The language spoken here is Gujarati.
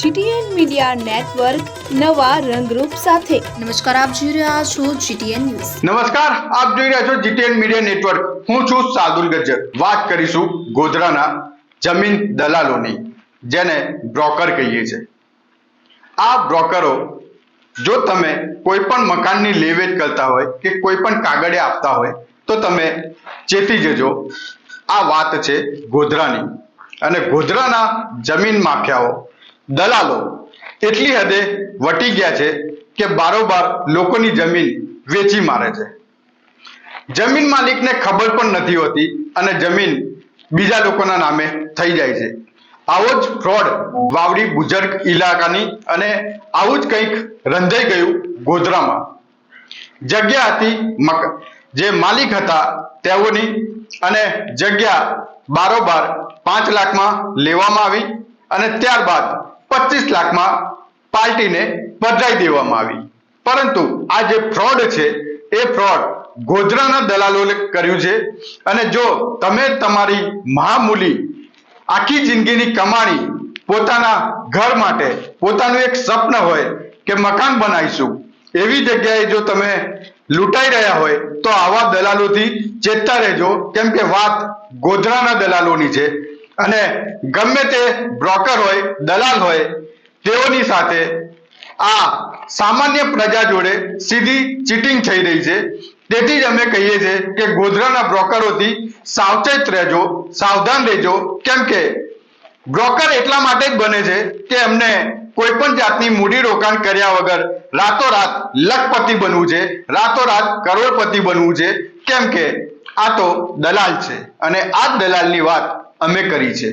જીટીએન મીડિયા નેટવર્ક નવા રંગરૂપ સાથે. નમસ્કાર આપ જોઈ રહ્યા છો જીટીએન ન્યૂઝ. નમસ્કાર આપ જોઈ રહ્યા છો જીટીએન મીડિયા નેટવર્ક. હું છું સાદુલ ગજ્જર. વાત કરીશું ગોધરાના જમીન દલાલોની જેને બ્રોકર કહીએ છીએ આ બ્રોકરો જો તમે કોઈ પણ મકાનની લેવેચ કરતા હોય કે કોઈ પણ કાગળે આપતા હોય તો તમે ચેતી જજો. આ વાત છે ગોધરાની. અને ગોધરાના જમીન માફિયાઓ દલાલો એટલી હદે વટી ગયા છે કે બારોબાર લોકોની જમીન વેચી મારે છે. જમીન માલિકને ખબર પણ નથી હોતી અને જમીન બીજા લોકોના નામે થઈ જાય છે. આવો જ ફ્રોડ વાવડી બુજર્ગ ઇલાકાની અને આવું જ કંઈક રંધાઈ ગયું ગોધરામાં. જગ્યા હતી મક, જે માલિક હતા તેઓની અને જગ્યા બારોબાર પાંચ લાખમાં લેવામાં આવી અને ત્યારબાદ પચીસ લાખમાં પાર્ટીને પધરાઈ દેવામાં આવી. પરંતુ આ જે ફ્રોડ છે, એ ફ્રોડ ગોધરાના દલાલોએ કર્યું છે. અને જો તમે તમારી મહામૂલી આખી જિંદગીની કમાણી પોતાના ઘર માટે, પોતાનું એક સ્વપ્ન હોય કે મકાન બનાવીશું, એવી જગ્યાએ જો તમે લૂંટાઈ રહ્યા હોય, તો આવા દલાલોથી ચેતતા રહેજો. કેમ કે વાત ગોધરાના દલાલોની છે. અને ગમે તે બ્રોકર હોય, દલાલ હોય, તેઓની સાથે આ સામાન્ય પ્રજા જોડે સીધી ચીટિંગ થઈ રહી છે. તેથી જ અમે કહીએ છીએ કે ગોધરાના બ્રોકરોથી સાવચેત રહેજો, સાવધાન રહેજો. કેમ કે બ્રોકર એટલા માટે જ બને છે કે એમને કોઈ પણ જાતની મૂડી રોકાણ કર્યા વગર રાતોરાત લખપતિ બનવું છે, રાતોરાત કરોડપતિ બનવું છે. કેમ કે આ તો દલાલ છે. અને આ દલાલની વાત અમે કરી છે.